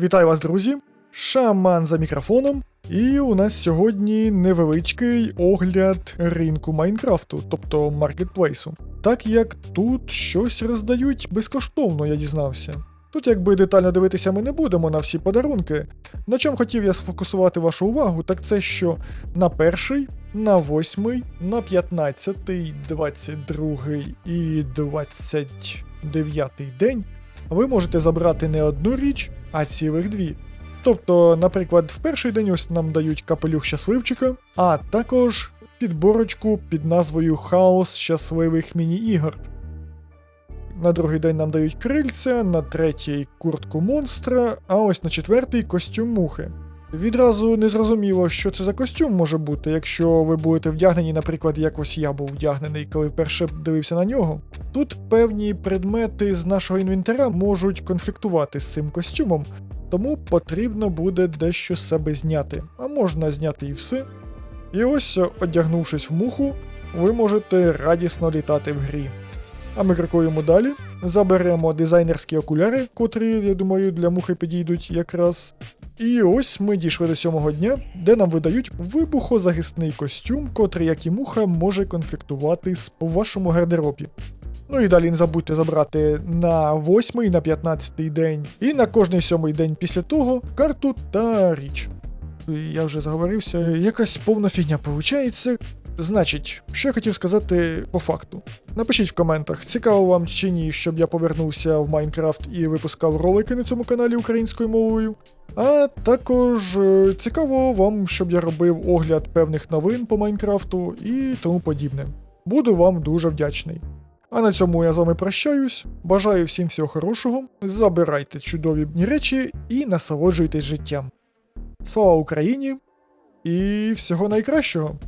Вітаю вас, друзі! Шаман за мікрофоном. І у нас сьогодні невеличкий огляд ринку Майнкрафту, тобто маркетплейсу. Так як тут щось роздають безкоштовно, я дізнався. Тут, якби детально дивитися, ми не будемо на всі подарунки. На чому хотів я сфокусувати вашу увагу, так це що на перший, на восьмий, на п'ятнадцятий, двадцять другий і двадцять дев'ятий день ви можете забрати не одну річ, а цілих дві. Тобто, наприклад, в перший день ось нам дають капелюх щасливчика, а також підборочку під назвою Хаос щасливих міні-ігор. На другий день нам дають крильця, на третій куртку монстра, а ось на четвертий костюм мухи. Відразу не зрозуміло, що це за костюм може бути, якщо ви будете вдягнені, наприклад, як ось я був вдягнений, коли вперше дивився на нього. Тут певні предмети з нашого інвентаря можуть конфліктувати з цим костюмом, тому потрібно буде дещо з себе зняти, а можна зняти і все. І ось, одягнувшись в муху, ви можете радісно літати в грі. А ми крокуємо далі, заберемо дизайнерські окуляри, котрі, я думаю, для мухи підійдуть якраз. І ось ми дійшли до сьомого дня, де нам видають вибухозахисний костюм, котрий, як і муха, може конфліктувати з вашому гардеробі. Ну і далі не забудьте забрати на 8 на 15 день і на кожний сьомий день після того карту та річ. Я вже заговорився, якась повна фігня виходить. Значить, що я хотів сказати по факту. Напишіть в коментах, цікаво вам чи ні, щоб я повернувся в Майнкрафт і випускав ролики на цьому каналі українською мовою. А також е, цікаво вам, щоб я робив огляд певних новин по Майнкрафту і тому подібне. Буду вам дуже вдячний. А на цьому я з вами прощаюсь. Бажаю всім всього хорошого. Забирайте чудові речі і насолоджуйтесь життям. Слава Україні і всього найкращого!